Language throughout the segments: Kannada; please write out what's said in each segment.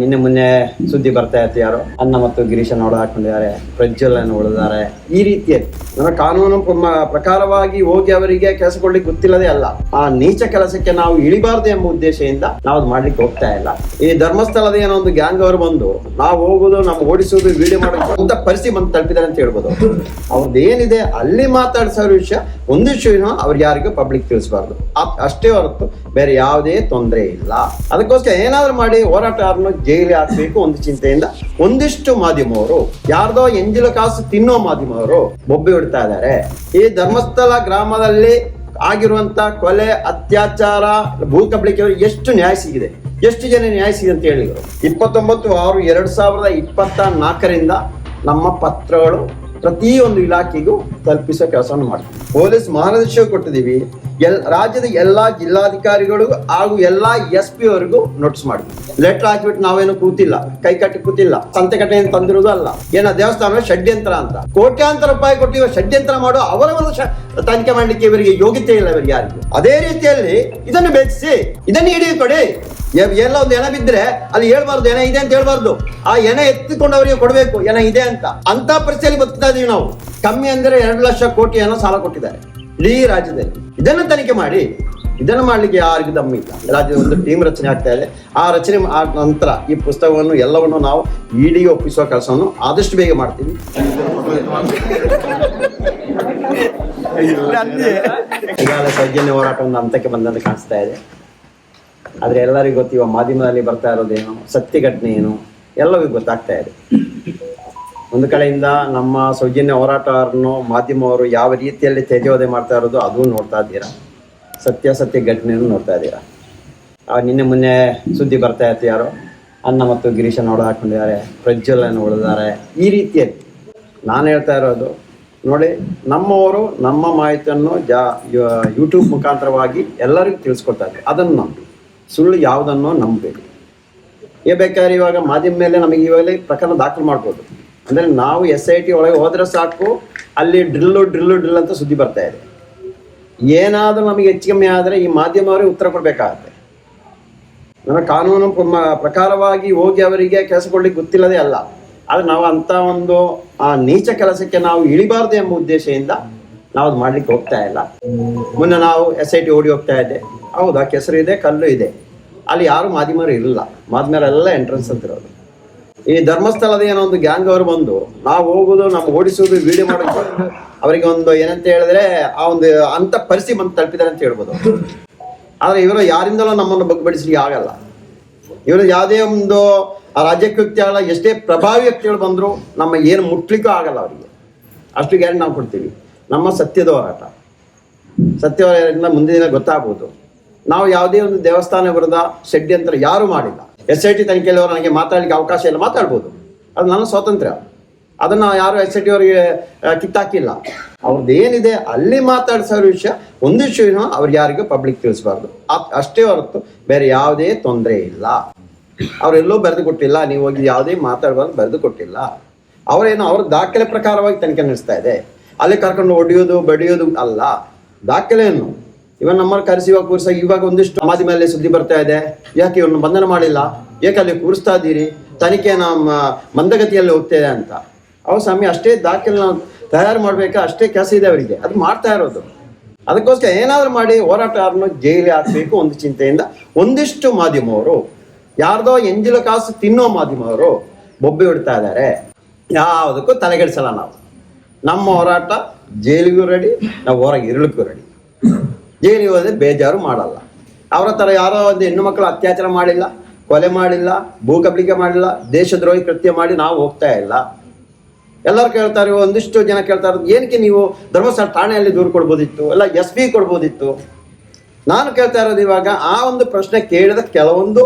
ನಿನ್ನೆ ಮೊನ್ನೆ ಸುದ್ದಿ ಬರ್ತಾ ಇತ್ತು ಯಾರು? ಅನ್ನ ಮತ್ತು ಗಿರೀಶನ ಹೊಡೆದು ಹಾಕೊಂಡಿದ್ದಾರೆ ಪ್ರಜ್ವಲನ್ನು ಹೊಡೆದಾರೆ ಈ ರೀತಿಯ ನನ್ನ ಕಾನೂನು ಪ್ರಕಾರವಾಗಿ ಹೋಗಿ ಅವರಿಗೆ ಕೆಲಸ ಕೊಡ್ಲಿಕ್ಕೆ ಗೊತ್ತಿಲ್ಲದೆ ಅಲ್ಲ, ಆ ನೀಚ ಕೆಲಸಕ್ಕೆ ನಾವು ಇಳಿಬಾರ್ದು ಎಂಬ ಉದ್ದೇಶದಿಂದ ನಾವು ಮಾಡ್ಲಿಕ್ಕೆ ಹೋಗ್ತಾ ಇಲ್ಲ. ಈ ಧರ್ಮಸ್ಥಳದ ಏನೋ ಒಂದು ಗ್ಯಾಂಗ್ ಅವರು ಬಂದು, ನಾವು ಹೋಗುದು, ನಾವು ಓಡಿಸುವುದು ವಿಡಿಯೋ ಮಾಡೋದು, ಅಂತ ಪರಿಸ್ಥಿತಿ ಬಂದು ತಲುಪಿದ್ದಾರೆ ಅಂತ ಹೇಳ್ಬೋದು. ಅವ್ರದ್ದು ಏನಿದೆ ಅಲ್ಲಿ ಮಾತಾಡಿಸೋ ವಿಷಯ ಒಂದಿಷ್ಟು ಅವ್ರಿಗೆ ಯಾರಿಗೂ ಪಬ್ಲಿಕ್ ತಿಳಿಸಬಾರ್ದು. ಅಷ್ಟೇ ಹೊರತು ಬೇರೆ ಯಾವುದೇ ತೊಂದರೆ ಇಲ್ಲ. ಅದಕ್ಕೋಸ್ಕರ ಏನಾದ್ರು ಮಾಡಿ ಹೋರಾಟಗಾರನು ಜೈಲಿಗೆ ಹಾಕ್ಬೇಕು ಒಂದು ಚಿಂತೆಯಿಂದ ಒಂದಿಷ್ಟು ಮಾಧ್ಯಮವರು, ಯಾರ್ದೋ ಎಂಜಿಲ ಕಾಸು ತಿನ್ನೋ ಮಾಧ್ಯಮವರು ಬೊಬ್ಬೆ ಹೊಡ್ತಾ ಇದ್ದಾರೆ ಈ ಧರ್ಮಸ್ಥಳ ಗ್ರಾಮದಲ್ಲಿ ಆಗಿರುವಂತ ಕೊಲೆ, ಅತ್ಯಾಚಾರ, ಭೂ ಕಬಳಿಕೆ ಎಷ್ಟು ನ್ಯಾಯ ಸಿಗಿದೆ? ಎಷ್ಟು ಜನ ನ್ಯಾಯ ಸಿಗಿದೆ ಅಂತ ಹೇಳಿದ್ರು. ಇಪ್ಪತ್ತೊಂಬತ್ತು ಆರು ಎರಡ್ ಸಾವಿರದ ಇಪ್ಪತ್ತ ನಾಲ್ಕರಿಂದ ನಮ್ಮ ಪತ್ರಗಳು ಪ್ರತಿಯೊಂದು ಇಲಾಖೆಗೂ ತಲುಪಿಸೋ ಕೆಲಸವನ್ನು ಮಾಡ್ತೀವಿ. ಪೊಲೀಸ್ ಮಾರ್ಗದರ್ಶಕ ಕೊಟ್ಟಿದ್ದೀವಿ. ಎಲ್, ರಾಜ್ಯದ ಎಲ್ಲಾ ಜಿಲ್ಲಾಧಿಕಾರಿಗಳು ಹಾಗೂ ಎಲ್ಲಾ ಎಸ್ ಪಿ ಅವರಿಗೂ ನೋಟಿಸ್ ಮಾಡಿದ್ವಿ. ಲೆಟರ್ ಹಾಕಿಬಿಟ್ಟು ನಾವೇನು ಕೂತಿಲ್ಲ, ಕೈ ಕಟ್ಟಿ ಕೂತಿಲ್ಲ, ಸಂತೆ ಕಟ್ಟೆ ಏನು ತಂದಿರೋದು ಅಲ್ಲ. ಏನ ದೇವಸ್ಥಾನ ಷಡ್ಯಂತ್ರ ಅಂತ. ಕೋಟ್ಯಾಂತರ ರೂಪಾಯಿ ಕೊಟ್ಟಿವ ಷಡ್ಯಂತ್ರ ಮಾಡೋ ಅವರ ಒಂದು ತನಿಖೆ ಮಾಡಲಿಕ್ಕೆ ಇವರಿಗೆ ಯೋಗ್ಯತೆ ಇಲ್ಲ ಇವರಿಗೆ ಯಾರಿಗೂ. ಅದೇ ರೀತಿಯಲ್ಲಿ ಇದನ್ನು ಬೆಳೆಸಿ, ಇದನ್ನು ಹಿಡಿದು ಕೊಡಿ. ಎಲ್ಲ ಒಂದು ಎಣ ಬಿದ್ರೆ ಅಲ್ಲಿ ಹೇಳ್ಬಾರ್ದು ಎಣ ಇದೆ ಅಂತ ಹೇಳ್ಬಾರ್ದು. ಆ ಎಣ ಎತ್ತಿಕೊಂಡು ಅವರಿಗೆ ಕೊಡಬೇಕು ಎಣ ಇದೆ ಅಂತ. ಅಂತ ಪರಿಸ್ಥಿತಿಯಲ್ಲಿ ಬದುಕ್ತಾ ಇದೀವಿ ನಾವು. ಕಮ್ಮಿ ಅಂದ್ರೆ ಎರಡು ಲಕ್ಷ ಕೋಟಿ ಏನೋ ಸಾಲ ಕೊಟ್ಟಿದ್ದಾರೆ. ಇಡೀ ರಾಜ್ಯದಲ್ಲಿ. ಇದನ್ನು ತನಿಖೆ ಮಾಡಿ. ಇದನ್ನು ಮಾಡ್ಲಿಕ್ಕೆ ಯಾರಿಗೂ ದಮ್ಮಿಲ್ಲ ರಾಜ್ಯದ ಒಂದು ಟೀಮ್ ರಚನೆ ಆಗ್ತಾ ಇದೆ. ಆ ರಚನೆ ಆದ ನಂತರ ಈ ಪುಸ್ತಕವನ್ನು ಎಲ್ಲವನ್ನು ನಾವು ಇಡಿಗೆ ಒಪ್ಪಿಸುವ ಕೆಲಸವನ್ನು ಆದಷ್ಟು ಬೇಗ ಮಾಡ್ತೀವಿ. ಈಗಾಗಲೇ ಸೌಜನ್ಯ ಹೋರಾಟ ಒಂದು ಹಂತಕ್ಕೆ ಬಂದಂತೆ ಕಾಣಿಸ್ತಾ ಇದೆ. ಆದ್ರೆ ಎಲ್ಲರಿಗೂ ಗೊತ್ತಿವ ಮಾಧ್ಯಮದಲ್ಲಿ ಬರ್ತಾ ಇರೋದೇನು ಸತ್ಯ ಘಟನೆ ಏನು? ಎಲ್ಲವೂ ಗೊತ್ತಾಗ್ತಾ ಇದೆ. ಒಂದು ಕಡೆಯಿಂದ ನಮ್ಮ ಸೌಜನ್ಯ ಹೋರಾಟಗಾರನು ಮಾಧ್ಯಮವರು ಯಾವ ರೀತಿಯಲ್ಲಿ ತೇಜೋದೆ ಮಾಡ್ತಾ ಇರೋದು, ಅದು ನೋಡ್ತಾ ಇದ್ದೀರಾ? ಸತ್ಯ ಘಟನೆಯನ್ನು ನೋಡ್ತಾ ಇದ್ದೀರಾ? ನಿನ್ನೆ ಮೊನ್ನೆ ಸುದ್ದಿ ಬರ್ತಾ ಇತ್ತು ಯಾರು? ಅನ್ನ ಮತ್ತು ಗಿರೀಶನ ಹೊಡೆದು ಹಾಕೊಂಡಿದ್ದಾರೆ ಪ್ರಜ್ವಲನ್ನು ಹೊಡೆದಾರೆ ಈ ರೀತಿಯಲ್ಲಿ ನಾನು ಹೇಳ್ತಾ ಇರೋದು, ನೋಡಿ, ನಮ್ಮವರು ನಮ್ಮ ಮಾಹಿತಿಯನ್ನು ಜಾ ಯೂಟ್ಯೂಬ್ ಮುಖಾಂತರವಾಗಿ ಎಲ್ಲರಿಗೂ ತಿಳಿಸ್ಕೊಡ್ತಾ ಇದ್ದಾರೆ. ಅದನ್ನು ನಂಬಿ. ಸುಳ್ಳು ಯಾವುದನ್ನೋ ನಂಬಬೇಕು ಏ ಬೇಕಾದ್ರೆ ಇವಾಗ ಮಾಧ್ಯಮ ಮೇಲೆ ನಮಗೆ ಇವಾಗಲೇ ಪ್ರಕರಣ ದಾಖಲು ಮಾಡ್ಬೋದು. ಅಂದರೆ ನಾವು ಎಸ್ ಐ ಟಿ ಒಳಗೆ ಹೋದ್ರೆ ಸಾಕು, ಅಲ್ಲಿ ಡ್ರಿಲ್ಲು ಡ್ರಿಲ್ಲು, ಡ್ರಿಲ್ ಅಂತ ಸುದ್ದಿ ಬರ್ತಾ ಇದೆ. ಏನಾದರೂ ನಮಗೆ ಹೆಚ್ಚು ಕಮ್ಮಿ ಆದರೆ ಈ ಮಾಧ್ಯಮವರೇ ಉತ್ತರ ಕೊಡಬೇಕಾಗತ್ತೆ. ನಮ್ಮ ಕಾನೂನು ಪ್ರಕಾರವಾಗಿ ಹೋಗಿ ಅವರಿಗೆ ಕೆಲಸ ಕೊಡ್ಲಿಕ್ಕೆ ಗೊತ್ತಿಲ್ಲದೆ ಅಲ್ಲ. ಆದರೆ ನಾವು ಅಂತ ಒಂದು, ಆ ನೀಚ ಕೆಲಸಕ್ಕೆ ನಾವು ಇಳಿಬಾರ್ದು ಎಂಬ ಉದ್ದೇಶದಿಂದ ನಾವು ಅದು ಮಾಡ್ಲಿಕ್ಕೆ ಹೋಗ್ತಾ ಇಲ್ಲ. ಮೊನ್ನೆ ನಾವು ಎಸ್ ಐ ಟಿ ಓಡಿ ಹೋಗ್ತಾ ಇದ್ದೆ. ಹೌದಾ? ಕೆಸರು ಇದೆ, ಕಲ್ಲು ಇದೆ. ಅಲ್ಲಿ ಯಾರು ಮಾಧ್ಯಮರು ಇರಲಿಲ್ಲ ಮಾಧ್ಯಮರೆಲ್ಲ ಎಂಟ್ರೆನ್ಸ್ ಅಂತ ಇರೋದು. ಈ ಧರ್ಮಸ್ಥಳದ ಏನೋ ಒಂದು ಗ್ಯಾಂಗ್ ಅವರು ಬಂದು, ನಾವು ಹೋಗುದು ನಮ್ಮ ಓಡಿಸೋದು ವಿಡಿಯೋ ಮಾಡೋದು. ಅವರಿಗೆ ಒಂದು ಏನಂತ ಹೇಳಿದ್ರೆ, ಆ ಒಂದು ಅಂತ ಪರಿಸ್ಥಿತಿ ಬಂದು ತಲುಪಿದ್ದಾರೆ ಅಂತ ಹೇಳ್ಬೋದು. ಆದ್ರೆ ಇವರು ಯಾರಿಂದಲೂ ನಮ್ಮನ್ನು ಬಗ್ಬಡಿಸ್ಲಿಕ್ಕೆ ಆಗಲ್ಲ. ಇವರು ಯಾವುದೇ ಒಂದು ಆ ರಾಜ್ಯಕ್ಕೆ ವ್ಯಕ್ತಿಗಳ ಎಷ್ಟೇ ಪ್ರಭಾವಿ ವ್ಯಕ್ತಿಗಳು ಬಂದ್ರು ನಮ್ಮ ಏನು ಮುಟ್ಲಿಕ್ಕೂ ಆಗಲ್ಲ ಅವರಿಗೆ. ಅಷ್ಟು ಗ್ಯಾರಂಟಿ ನಾವು ಕೊಡ್ತೀವಿ? ನಮ್ಮ ಸತ್ಯದ ಹೋರಾಟ. ಸತ್ಯದಿಂದ ಮುಂದಿನ ದಿನ ಗೊತ್ತಾಗ್ಬೋದು. ನಾವು ಯಾವುದೇ ಒಂದು ದೇವಸ್ಥಾನ ವಿರುದ್ಧ ಷಡ್ಯಂತ್ರ ಯಾರು ಮಾಡಿಲ್ಲ. ಎಸ್ ಐ ಟಿ ತನಿಖೆಯಲ್ಲಿ ಅವರು ನನಗೆ ಮಾತಾಡಲಿಕ್ಕೆ ಅವಕಾಶ ಇಲ್ಲ, ಮಾತಾಡ್ಬೋದು. ಅದು ನನ್ನ ಸ್ವಾತಂತ್ರ್ಯ. ಅದನ್ನು ಯಾರು ಎಸ್ ಐ ಟಿ ಅವರಿಗೆ ಕಿತ್ತಾಕಿಲ್ಲ. ಅವ್ರದ್ದು ಏನಿದೆ, ಅಲ್ಲಿ ಮಾತಾಡಿಸೋ ವಿಷಯ, ಒಂದು ಒಂದಿಷ್ಟು ಅವ್ರಿಗೆ ಯಾರಿಗೂ ಪಬ್ಲಿಕ್ ತಿಳಿಸಬಾರ್ದು. ಅಷ್ಟೇ ಹೊರತು ಬೇರೆ ಯಾವುದೇ ತೊಂದರೆ ಇಲ್ಲ. ಅವರೆಲ್ಲೂ ಬರೆದು ಕೊಟ್ಟಿಲ್ಲ, ನೀವು ಹೋಗಿ ಯಾವುದೇ ಮಾತಾಡಬಾರ್ದು, ಬರೆದು ಕೊಟ್ಟಿಲ್ಲ. ಅವರೇನು, ಅವ್ರ ದಾಖಲೆ ಪ್ರಕಾರವಾಗಿ ತನಿಖೆ ನಡೆಸ್ತಾ ಇದೆ. ಅಲ್ಲಿ ಕರ್ಕೊಂಡು ಹೊಡೆಯೋದು, ಬಡಿಯೋದು ಅಲ್ಲ. ದಾಖಲೆಯನ್ನು ಇವನ್ ನಮ್ಮನ್ನು ಕರೆಸಿ ಇವಾಗ ಕೂರಿಸ, ಇವಾಗ ಒಂದಿಷ್ಟು ಮೇಲೆ ಸುದ್ದಿ ಬರ್ತಾ ಇದೆ. ಯಾಕೆ ಇವ್ರನ್ನ ಬಂಧನ ಮಾಡಿಲ್ಲ? ಯಾಕೆ ಅಲ್ಲಿ ಕೂರಿಸ್ತಾ ಇದ್ದೀರಿ? ತನಿಖೆ ನಮ್ಮ, ಮಂದಗತಿಯಲ್ಲಿ ಹೋಗ್ತಾ ಇದೆ ಅಂತ. ಅವ ಸ್ವಾಮಿ, ಅಷ್ಟೇ ದಾಖಲೆ ತಯಾರು ಮಾಡ್ಬೇಕಾ? ಅಷ್ಟೇ ಕೆಲಸ ಇದೆ ಅವರಿಗೆ. ಅದು ಮಾಡ್ತಾ ಇರೋದು. ಅದಕ್ಕೋಸ್ಕರ ಏನಾದ್ರು ಮಾಡಿ ಹೋರಾಟಗಾರನು ಜೈಲಿಗೆ ಹಾಕ್ಬೇಕು ಒಂದು ಚಿಂತೆಯಿಂದ. ಒಂದಿಷ್ಟು ಮಾಧ್ಯಮವರು ಯಾರ್ದೋ ಎಂಜಿಲ ಕಾಸು ತಿನ್ನೋ ಮಾಧ್ಯಮವರು ಬೊಬ್ಬೆ ಬಿಡ್ತಾ ಇದ್ದಾರೆ. ಯಾವುದಕ್ಕೂ ತಲೆಗೆಡಿಸಲ್ಲ ನಾವು. ನಮ್ಮ ಹೋರಾಟ ಜೈಲಿಗೂ ರೆಡಿ ನಾವು ಹೊರಗೆ ಇರಲಿಕ್ಕೂ ರೆಡಿ ಹೋದ್ರೆ ಬೇಜಾರು ಮಾಡಲ್ಲ. ಅವರ ಥರ ಯಾರೋ ಒಂದು ಹೆಣ್ಣು ಮಕ್ಕಳು ಅತ್ಯಾಚಾರ ಮಾಡಿಲ್ಲ, ಕೊಲೆ ಮಾಡಿಲ್ಲ, ಭೂ ಕಬಳಿಕೆ ಮಾಡಿಲ್ಲ ದೇಶದ್ರೋಹಿ ಕೃತ್ಯ ಮಾಡಿ ನಾವು ಹೋಗ್ತಾ ಇಲ್ಲ. ಎಲ್ಲರೂ ಕೇಳ್ತಾರೆ, ಒಂದಿಷ್ಟು ಜನ ಕೇಳ್ತಾರೆ, ಏನಕ್ಕೆ ನೀವು ಧರ್ಮಸ್ಥಳ ಠಾಣೆಯಲ್ಲಿ ದೂರು ಕೊಡ್ಬೋದಿತ್ತು ಎಲ್ಲ ಎಸ್ ಪಿ ಕೊಡ್ಬೋದಿತ್ತು. ನಾನು ಕೇಳ್ತಾ ಇರೋದು ಇವಾಗ, ಆ ಒಂದು ಪ್ರಶ್ನೆ ಕೇಳಿದ ಕೆಲವೊಂದು,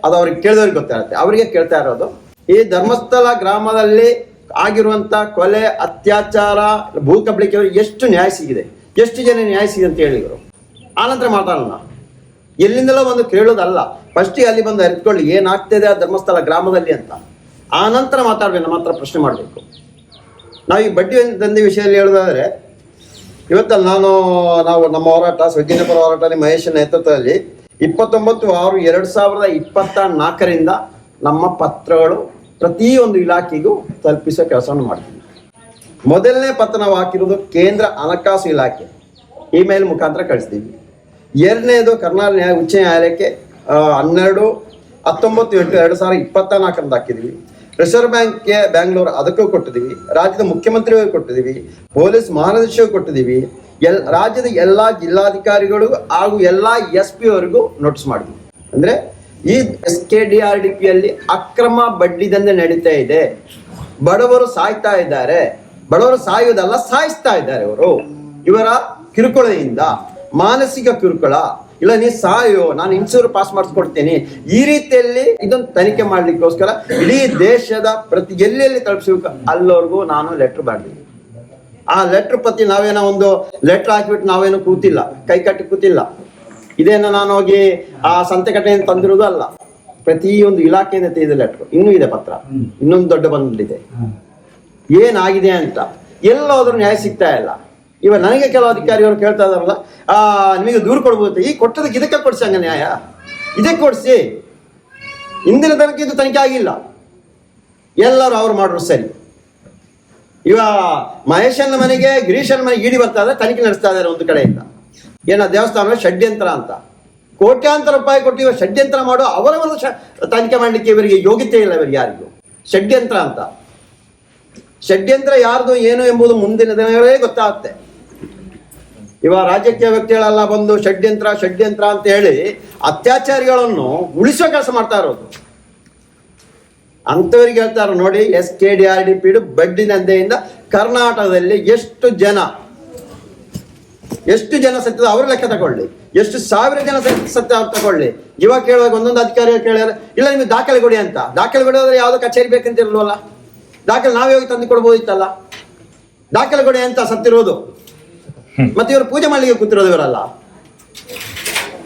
ಅದು ಅವ್ರಿಗೆ ಕೇಳಿದವ್ರಿಗೆ ಗೊತ್ತಾಗುತ್ತೆ. ಅವರಿಗೆ ಕೇಳ್ತಾ ಇರೋದು, ಈ ಧರ್ಮಸ್ಥಳ ಗ್ರಾಮದಲ್ಲಿ ಆಗಿರುವಂತ ಕೊಲೆ, ಅತ್ಯಾಚಾರ, ಭೂ ಕಬಳಿಕೆ ಎಷ್ಟು ನ್ಯಾಯ ಸಿಗಿದೆ? ಎಷ್ಟು ಜನ ನ್ಯಾಯಿಸಿದೆ ಅಂತ ಹೇಳಿದ್ರು ಆನಂತರ ಮಾತಾಡೋಣ. ಎಲ್ಲಿಂದಲೋ ಒಂದು ಕೇಳೋದಲ್ಲ. ಫಸ್ಟಿಗೆ ಅಲ್ಲಿ ಬಂದು ಅರಿತುಕೊಳ್ಳಿ, ಏನಾಗ್ತಿದೆ ಆ ಧರ್ಮಸ್ಥಳ ಗ್ರಾಮದಲ್ಲಿ ಅಂತ. ಆ ನಂತರ ಮಾತಾಡ್ಬೇಕು, ನಮ್ಮ ಹತ್ರ ಪ್ರಶ್ನೆ ಮಾಡಬೇಕು. ನಾವು ಈ ಬಡ್ಡಿ ದಂಧೆ ವಿಷಯದಲ್ಲಿ ಹೇಳೋದಾದ್ರೆ, ಇವತ್ತಲ್ಲಿ ನಾನು, ನಾವು ನಮ್ಮ ಹೋರಾಟ ಸೌಜನ್ಯ ಪರ ಹೋರಾಟ ಮಹೇಶ್ ನೇತೃತ್ವದಲ್ಲಿ ಇಪ್ಪತ್ತೊಂಬತ್ತು ಆರು ಎರಡು ಸಾವಿರದ ಇಪ್ಪತ್ತ ನಾಲ್ಕರಿಂದ ನಮ್ಮ ಪತ್ರಗಳು ಪ್ರತಿಯೊಂದು ಇಲಾಖೆಗೂ ತಲುಪಿಸೋ ಕೆಲಸವನ್ನು ಮಾಡ್ತೀವಿ. ಮೊದಲನೇ ಪತ್ರ ನಾವು ಹಾಕಿರೋದು ಕೇಂದ್ರ ಹಣಕಾಸು ಇಲಾಖೆ. ಇಮೇಲ್ ಮುಖಾಂತರ ಕಳಿಸ್ತೀವಿ. ಎರಡನೇದು ಕರ್ನಾಟಕ ನ್ಯಾಯ, ಉಚ್ಚ ನ್ಯಾಯಾಲಯಕ್ಕೆ ಹನ್ನೆರಡು, ಹತ್ತೊಂಬತ್ತು, ಎಂಟು, ಎರಡು ಸಾವಿರದ ಇಪ್ಪತ್ತ ನಾಲ್ಕರಂದು ಹಾಕಿದ್ವಿ. ರಿಸರ್ವ್ ಬ್ಯಾಂಕ್ಗೆ ಬ್ಯಾಂಗ್ಳೂರು ಅದಕ್ಕೂ ಕೊಟ್ಟಿದ್ದೀವಿ ರಾಜ್ಯದ ಮುಖ್ಯಮಂತ್ರಿಗೂ ಕೊಟ್ಟಿದ್ದೀವಿ ಪೊಲೀಸ್ ಮಹಾನಿರ್ದೇಶಕರು ಕೊಟ್ಟಿದ್ದೀವಿ ಎಲ್, ರಾಜ್ಯದ ಎಲ್ಲ ಜಿಲ್ಲಾಧಿಕಾರಿಗಳು ಹಾಗೂ ಎಲ್ಲ ಎಸ್ ಪಿ ಅವರಿಗೂ ನೋಟಿಸ್ ಮಾಡಿದ್ವಿ. ಅಂದ್ರೆ ಈ S K D R D ಪಿಯಲ್ಲಿ ಅಕ್ರಮ ಬಡ್ಡಿ ದಂಧೆ ನಡೀತಾ ಇದೆ. ಬಡವರು ಸಾಯ್ತಾ ಇದ್ದಾರೆ. ಬಡವರು ಸಾಯುವುದಲ್ಲ ಸಾಯಿಸ್ತಾ ಇದ್ದಾರೆ ಅವರು. ಇವರ ಕಿರುಕುಳದಿಂದ ಮಾನಸಿಕ ಕಿರುಕುಳ. ಇಲ್ಲ ನೀ ಸಾಯೋ ನಾನು ಇನ್ಸೂರ್ ಪಾಸ್ ಮಾಡಿಸ್ಕೊಡ್ತೀನಿ ಈ ರೀತಿಯಲ್ಲಿ ಇದೊಂದು ತನಿಖೆ ಮಾಡ್ಲಿಕ್ಕೋಸ್ಕರ ಇಡೀ ದೇಶದ ಪ್ರತಿ ಎಲ್ಲೆಲ್ಲಿ ತಲುಪಿಸ್ಬೇಕು ಅಲ್ಲವರೆಗೂ ನಾನು ಲೆಟರ್ ಮಾಡಿದ್ದೀನಿ ಆ ಲೆಟರ್ ಪ್ರತಿ ನಾವೇನೋ ಒಂದು ಲೆಟರ್ ಹಾಕಿಬಿಟ್ಟು ನಾವೇನು ಕೂತಿಲ್ಲ ಕೈ ಕಟ್ಟಿ ಕೂತಿಲ್ಲ. ಇದೇನೋ ನಾನು ಹೋಗಿ ಆ ಸಂತೆಕಟ್ಟೆಯಿಂದ ತಂದಿರೋದು ಅಲ್ಲ. ಪ್ರತಿಯೊಂದು ಇಲಾಖೆಯಿಂದ ತೆಗೆದ ಲೆಟರ್ ಇನ್ನೂ ಇದೆ ಪತ್ರ. ಇನ್ನೊಂದು ದೊಡ್ಡ ಬಂದಿದೆ ಏನಾಗಿದೆ ಅಂತ. ಎಲ್ಲೋದ್ರೂ ನ್ಯಾಯ ಸಿಗ್ತಾ ಇಲ್ಲ. ಇವ ನನಗೆ ಕೆಲವು ಅಧಿಕಾರಿಗಳು ಕೇಳ್ತಾ ಇದಾರಲ್ಲ ನಿಮಗೆ ದೂರು ಕೊಡ್ಬೋದು? ಈ ಕೊಟ್ಟದಕ್ಕೆ ಇದಕ್ಕೆ ಕೊಡಿಸಿ ಹಂಗ ನ್ಯಾಯ? ಇದಕ್ಕೆ ಕೊಡಿಸಿ. ಇಂದಿನ ತನಕ ಇದು ತನಿಖೆ ಆಗಿಲ್ಲ. ಎಲ್ಲರೂ ಅವ್ರು ಮಾಡ್ರು ಸರಿ. ಇವ ಮಹೇಶನ ಮನೆಗೆ, ಗಿರೀಶನ ಮನೆಗೆ ಇಡಿ ಬರ್ತಾ ಇದ್ದಾರೆ, ತನಿಖೆ ನಡೆಸ್ತಾ ಇದಾರೆ ಒಂದು ಕಡೆಯಿಂದ. ಏನ ದೇವಸ್ಥಾನ ಷಡ್ಯಂತ್ರ ಅಂತ. ಕೋಟ್ಯಾಂತರ ರೂಪಾಯಿ ಕೊಟ್ಟು ಇವ ಷಡ್ಯಂತ್ರ ಮಾಡೋ ಅವರವರ ತನಿಖೆ ಮಾಡಲಿಕ್ಕೆ ಇವರಿಗೆ ಯೋಗ್ಯತೆ ಇಲ್ಲ ಇವರಿಗೆ ಯಾರಿಗೂ. ಷಡ್ಯಂತ್ರ ಅಂತ. ಷಡ್ಯಂತ್ರ ಯಾರ್ದು ಏನು ಎಂಬುದು ಮುಂದಿನ ದಿನಗಳೇ ಗೊತ್ತಾಗುತ್ತೆ. ಇವ ರಾಜಕೀಯ ವ್ಯಕ್ತಿಗಳೆಲ್ಲ ಬಂದು ಷಡ್ಯಂತ್ರ ಷಡ್ಯಂತ್ರ ಅಂತ ಹೇಳಿ ಅತ್ಯಾಚಾರಿಗಳನ್ನು ಉಳಿಸೋ ಕೆಲಸ ಮಾಡ್ತಾ ಇರೋದು. ಅಂಥವ್ರಿಗೆ ಹೇಳ್ತಾರೆ ನೋಡಿ, S K D R D P ಬಡ್ಡಿ ದಂಧೆಯಿಂದ ಕರ್ನಾಟಕದಲ್ಲಿ ಎಷ್ಟು ಜನ ಎಷ್ಟು ಜನ ಸತ್ಯದ ಅವ್ರ ಲೆಕ್ಕ ತಗೊಳ್ಳಿ, ಎಷ್ಟು ಸಾವಿರ ಜನ ಸತ್ಯ ಅವ್ರು ತಗೊಳ್ಳಿ. ಇವಾಗ ಕೇಳುವಾಗ ಒಂದೊಂದು ಅಧಿಕಾರಿಗಳು ಕೇಳಿದ್ರೆ ಇಲ್ಲ ನಿಮಗೆ ದಾಖಲೆ ಕೊಡಿ ಅಂತ. ದಾಖಲೆ ಕೊಡಿ ಕೊಡೋದ್ರೆ ಯಾವುದೋ ಕಚೇರಿ ಬೇಕಂತ ಇರಲ್ವಲ್ಲ ದಾಖಲೆ ನಾವೇ ಹೋಗಿ ತಂದು ಕೊಡ್ಬೋದಿತ್ತಲ್ಲ? ದಾಖಲೆ ಕೊಡಿ ಅಂತ ಸತ್ತಿರೋದು. ಮತ್ತೆ ಇವರು ಪೂಜೆ ಮಾಡಲಿಕ್ಕೆ ಕೂತಿರೋದು ಇವರಲ್ಲ.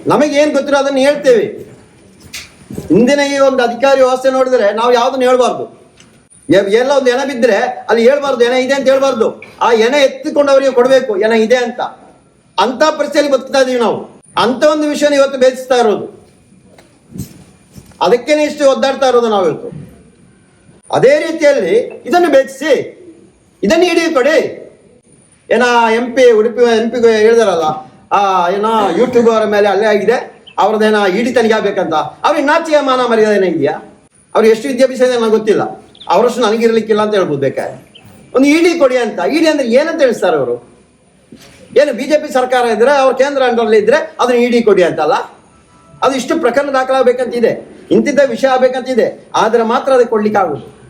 ನಮಗೆ ಏನ್ ಗೊತ್ತಿರೋ ಅದನ್ನ ಹೇಳ್ತೇವೆ. ಇಂದಿನ ಈ ಒಂದು ಅಧಿಕಾರಿ ವ್ಯವಸ್ಥೆ ನೋಡಿದ್ರೆ ನಾವು ಯಾವುದನ್ನು ಹೇಳ್ಬಾರ್ದು. ಎಲ್ಲ ಒಂದು ಎಣ ಬಿದ್ದರೆ ಅಲ್ಲಿ ಹೇಳ್ಬಾರ್ದು ಎಣ ಇದೆ ಅಂತ ಹೇಳ್ಬಾರ್ದು. ಆ ಎಣ ಎತ್ತಿಕೊಂಡು ಅವರಿಗೆ ಕೊಡಬೇಕು ಎಣ ಇದೆ ಅಂತ. ಅಂತ ಪರಿಸ್ಥಿತಿಯಲ್ಲಿ ಬದುಕ್ತಾ ಇದೀವಿ ನಾವು. ಅಂತ ಒಂದು ವಿಷಯನ ಇವತ್ತು ಬೇಯಿಸ್ತಾ ಇರೋದು. ಅದಕ್ಕೇನೆ ಇಷ್ಟು ಒದ್ದಾಡ್ತಾ ಇರೋದು ನಾವು ಇವತ್ತು ಅದೇ ರೀತಿಯಲ್ಲಿ ಇದನ್ನು ಬೆಚ್ಚಿಸಿ ಇದನ್ನು ಇಡಿ ಕೊಡಿ. ಏನ M P Udupi M P ಹೇಳಿದಾರಲ್ಲ, ಆ, ಏನೋ ಯೂಟ್ಯೂಬ್ ಅವರ ಮೇಲೆ ಅಲ್ಲೇ ಆಗಿದೆ ಅವ್ರದ್ದೇನ ಇಡಿ ತನಿಖೆ ಆಗ್ಬೇಕಂತ. ನಾಚಿಕೆ ಮಾನ ಮರ್ಯಾದೆ ಏನಿದೆಯಾ ಅವ್ರು ಎಷ್ಟು ವಿದ್ಯಾಭ್ಯಾಸ ಇದೆ ನನಗೆ ಗೊತ್ತಿಲ್ಲ. ಅವರಷ್ಟು ನನಗಿರ್ಲಿಕ್ಕಿಲ್ಲ ಅಂತ ಹೇಳ್ಬೋದು ಬೇಕಾದ್ರೆ. ಒಂದು ಇಡಿ ಕೊಡಿ ಅಂತ. ಇಡಿ ಅಂದ್ರೆ ಏನಂತ ಹೇಳ್ತಾರೆ ಅವರು? ಏನು ಬಿಜೆಪಿ ಸರ್ಕಾರ ಇದ್ರೆ, ಅವ್ರ ಕೇಂದ್ರ ಅಂಡರ್ಲಿ ಇದ್ರೆ ಅದನ್ನ ಇಡಿ ಕೊಡಿ ಅಂತಲ್ಲ? ಅದು ಇಷ್ಟು ಪ್ರಕರಣ ದಾಖಲಾಗಬೇಕಂತಿದೆ. ಇಂತಿದ್ದ ವಿಷಯ ಆಗ್ಬೇಕಂತ ಇದೆ ಆದ್ರೆ ಮಾತ್ರ ಅದಕ್ಕೆ ಕೊಡ್ಲಿಕ್ಕೆ ಆಗುದು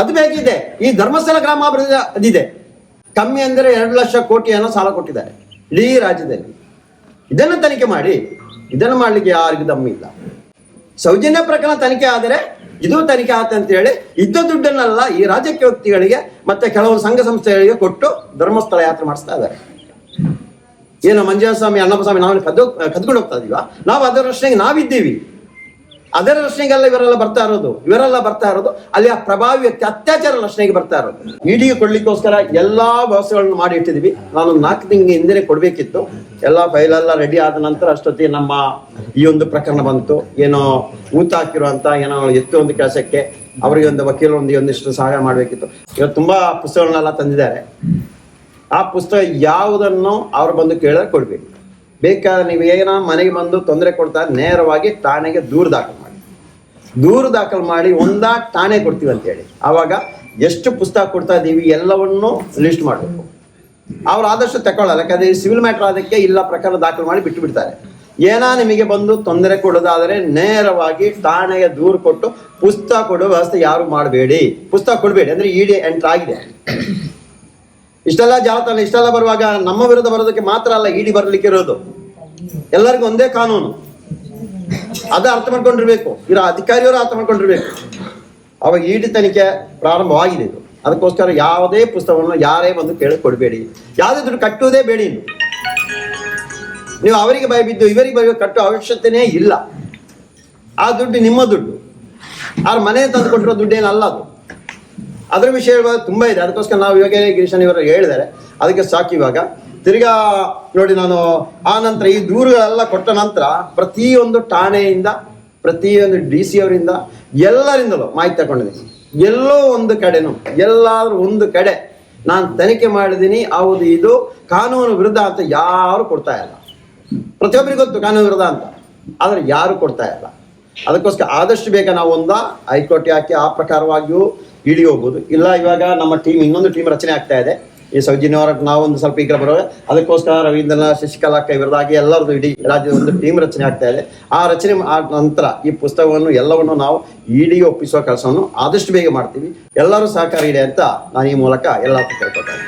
ಅದು ಬೇಕಿದೆ ಈ ಧರ್ಮಸ್ಥಳ ಗ್ರಾಮಾಭಿವೃದ್ಧಿ ಅದಿದೆ. ಕಮ್ಮಿ ಅಂದರೆ ಎರಡು ಲಕ್ಷ ಕೋಟಿಯನ್ನು ಸಾಲ ಕೊಟ್ಟಿದ್ದಾರೆ ಇಡೀ ರಾಜ್ಯದಲ್ಲಿ. ಇದನ್ನು ತನಿಖೆ ಮಾಡಿ. ಇದನ್ನು ಮಾಡಲಿಕ್ಕೆ ಯಾರಿಗೂ ದಮ್ಮಿಲ್ಲ ಸೌಜನ್ಯ ಪ್ರಕರಣ ತನಿಖೆ ಆದರೆ ಇದು ತನಿಖೆ ಆತ ಅಂತ ಹೇಳಿ ಇದ್ದ ದುಡ್ಡನ್ನೆಲ್ಲ ಈ ರಾಜಕೀಯ ವ್ಯಕ್ತಿಗಳಿಗೆ ಮತ್ತೆ ಕೆಲವು ಸಂಘ ಸಂಸ್ಥೆಗಳಿಗೆ ಕೊಟ್ಟು ಧರ್ಮಸ್ಥಳ ಯಾತ್ರೆ ಮಾಡಿಸ್ತಾ ಇದ್ದಾರೆ. ಏನು ಮಂಜುನಾಥ ಸ್ವಾಮಿ ಅಣ್ಣಪ್ಪ ಸ್ವಾಮಿ ನಾವು ಕದ್ದು ಕದ್ಕೊಂಡು ಹೋಗ್ತಾ ಇದೀವ? ನಾವು ಅದರ ರಕ್ಷಣೆಗೆ ನಾವಿದ್ದೀವಿ. ಅದರ ರಕ್ಷಣೆಗೆಲ್ಲ ಇವರೆಲ್ಲ ಬರ್ತಾ ಇರೋದು, ಇವರೆಲ್ಲ ಬರ್ತಾ ಇರೋದು, ಅಲ್ಲಿ ಆ ಪ್ರಭಾವಿ ವ್ಯಕ್ತಿ ಅತ್ಯಾಚಾರ ರಚನೆಗೆ ಬರ್ತಾ ಇರೋದು. ಇಡಿಗೆ ಕೊಡ್ಲಿಕ್ಕೋಸ್ಕರ ಎಲ್ಲಾ ವ್ಯವಸ್ಥೆಗಳನ್ನು ಮಾಡಿ ಇಟ್ಟಿದ್ವಿ ನಾನು ನಾಲ್ಕು ತಿಂಗಳ ಹಿಂದೆ ಕೊಡಬೇಕಿತ್ತು. ಎಲ್ಲ ಫೈಲ್ ಎಲ್ಲ ರೆಡಿ ಆದ ನಂತರ ಅಷ್ಟೊತ್ತಿಗೆ ನಮ್ಮ ಈ ಒಂದು ಪ್ರಕರಣ ಬಂತು. ಏನೋ ಊತ ಹಾಕಿರುವಂತ, ಏನೋ ಎತ್ತು ಒಂದು ಕೆಲಸಕ್ಕೆ ಅವರಿಗೆ ಒಂದು ವಕೀಲರು ಒಂದು ಒಂದಿಷ್ಟು ಸಹಾಯ ಮಾಡಬೇಕಿತ್ತು. ಇವತ್ತು ತುಂಬಾ ಪುಸ್ತಕಗಳನ್ನೆಲ್ಲ ತಂದಿದ್ದಾರೆ. ಆ ಪುಸ್ತಕ ಯಾವುದನ್ನು ಅವ್ರು ಬಂದು ಕೇಳಿದ್ರೆ ಕೊಡ್ಬೇಕು. ಬೇಕಾದ್ರೆ ನೀವು ಏನೋ ಮನೆಗೆ ಬಂದು ತೊಂದರೆ ಕೊಡ್ತಾ ನೇರವಾಗಿ ಠಾಣೆಗೆ ದೂರು ದಾಖಲು ಮಾಡಿ. ದೂರು ದಾಖಲು ಮಾಡಿ ಒಂದಾ ಠಾಣೆ ಕೊಡ್ತೀವಿ ಅಂತ ಹೇಳಿ. ಆವಾಗ ಎಷ್ಟು ಪುಸ್ತಕ ಕೊಡ್ತಾ ಇದ್ದೀವಿ ಎಲ್ಲವನ್ನೂ ಲಿಸ್ಟ್ ಮಾಡಬೇಕು. ಅವ್ರು ಆದಷ್ಟು ತಗೊಳ್ಳಲ್ಲ, ಯಾಕಂದ್ರೆ ಸಿವಿಲ್ ಮ್ಯಾಟರ್ ಅದಕ್ಕೆ ಇಲ್ಲ ಪ್ರಕರಣ ದಾಖಲು ಮಾಡಿ ಬಿಟ್ಟು ಬಿಡ್ತಾರೆ ಏನಾ ನಿಮಗೆ ಬಂದು ತೊಂದರೆ ಕೊಡೋದಾದರೆ ನೇರವಾಗಿ ಠಾಣೆಗೆ ದೂರು ಕೊಟ್ಟು ಪುಸ್ತಕ ಕೊಡುವ ವ್ಯವಸ್ಥೆ ಯಾರು ಮಾಡಬೇಡಿ. ಪುಸ್ತಕ ಕೊಡಬೇಡಿ, ಅಂದ್ರೆ ಇಡಿ ಎಂಟರ್ ಆಗಿದೆ ಇಷ್ಟೆಲ್ಲ ಜಾಲತಾಣ, ಇಷ್ಟೆಲ್ಲ ಬರುವಾಗ ನಮ್ಮ ವಿರುದ್ಧ ಬರೋದಕ್ಕೆ ಮಾತ್ರ ಅಲ್ಲ ಇಡಿ ಬರಲಿಕ್ಕೆ ಇರೋದು. ಎಲ್ಲರಿಗೂ ಒಂದೇ ಕಾನೂನು. ಅದು ಅರ್ಥ ಮಾಡ್ಕೊಂಡಿರ್ಬೇಕು. ಇರೋ ಅಧಿಕಾರಿಯವರು ಅರ್ಥ ಮಾಡ್ಕೊಂಡಿರ್ಬೇಕು. ಅವಾಗ ಇಡಿ ತನಿಖೆ ಪ್ರಾರಂಭವಾಗಿದೆ ಇದು. ಅದಕ್ಕೋಸ್ಕರ ಯಾವುದೇ ಪುಸ್ತಕವನ್ನು ಯಾರೇ ಬಂದು ಕೇಳಿ ಕೊಡಬೇಡಿ. ಯಾವುದೇ ದುಡ್ಡು ಕಟ್ಟುವುದೇ ಬೇಡಿ ಇನ್ನು. ನೀವು ಅವರಿಗೆ ಭಯಬಿದ್ದು ಇವರಿಗೆ ಭಯ ಕಟ್ಟುವ ಅವಶ್ಯಕತೆನೇ ಇಲ್ಲ. ಆ ದುಡ್ಡು ನಿಮ್ಮ ದುಡ್ಡು. ಅವ್ರ ಮನೆ ತಂದು ಕೊಟ್ಟಿರೋ ದುಡ್ಡೇನಲ್ಲ ಅದು. ಅದ್ರ ವಿಷಯ ತುಂಬ ಇದೆ. ಅದಕ್ಕೋಸ್ಕರ ನಾವು ಇವಾಗ ಗಿರೀಶನ್ ಇವರು ಹೇಳಿದ್ದಾರೆ. ಅದಕ್ಕೆ ಸಾಕು ಇವಾಗ. ತಿರ್ಗಾ ನೋಡಿ ನಾನು ಆ ನಂತರ ಈ ದೂರುಗಳೆಲ್ಲ ಕೊಟ್ಟ ನಂತರ ಪ್ರತಿಯೊಂದು ಠಾಣೆಯಿಂದ, ಪ್ರತಿಯೊಂದು ಡಿ ಸಿ ಅವರಿಂದ, ಎಲ್ಲರಿಂದಲೂ ಮಾಹಿತಿ ತಗೊಂಡಿದ್ದೀನಿ. ಎಲ್ಲೋ ಒಂದು ಕಡೆನು, ಎಲ್ಲಾದ್ರೂ ಒಂದು ಕಡೆ ನಾನು ತನಿಖೆ ಮಾಡಿದ್ದೀನಿ. ಹೌದು, ಇದು ಕಾನೂನು ವಿರುದ್ಧ ಅಂತ ಯಾರು ಕೊಡ್ತಾ ಇಲ್ಲ. ಪ್ರತಿಯೊಬ್ಬರಿಗೂ ಗೊತ್ತು ಕಾನೂನು ವಿರುದ್ಧ ಅಂತ. ಆದರೆ ಯಾರು ಕೊಡ್ತಾ ಇಲ್ಲ. ಅದಕ್ಕೋಸ್ಕರ ಆದಷ್ಟು ಬೇಗ ನಾವು ಒಂದ ಹೈಕೋರ್ಟ್ ಯಾಕೆ ಆ ಪ್ರಕಾರವಾಗಿಯೂ ಇಳಿ ಹೋಗ್ಬೋದು. ಇಲ್ಲ, ಇವಾಗ ನಮ್ಮ ಟೀಮ್ ಇನ್ನೊಂದು ಟೀಮ್ ರಚನೆ ಆಗ್ತಾ ಇದೆ. ಈ ಸೌಜನ್ಯವರ ನಾವೊಂದು ಸ್ವಲ್ಪ ಈಗ ಬರೋದು ಅದಕ್ಕೋಸ್ಕರ ರವೀಂದ್ರನ ಶಶಿಕಲಾ ಕೈ ವಿರುದ್ಧಾಗಿ ಎಲ್ಲರದು ಇಡೀ ರಾಜ್ಯದ ಒಂದು ಟೀಮ್ ರಚನೆ ಆಗ್ತಾ ಇದೆ. ಆ ರಚನೆ ಆದ ನಂತರ ಈ ಪುಸ್ತಕವನ್ನು ಎಲ್ಲವನ್ನು ನಾವು ಇಡಿ ಒಪ್ಪಿಸುವ ಕೆಲಸವನ್ನು ಆದಷ್ಟು ಬೇಗ ಮಾಡ್ತೀವಿ. ಎಲ್ಲರೂ ಸಹಕಾರ ಇದೆ ಅಂತ ನಾನು ಈ ಮೂಲಕ ಎಲ್ಲ ಕೇಳ್ಕೊಳ್ತೇನೆ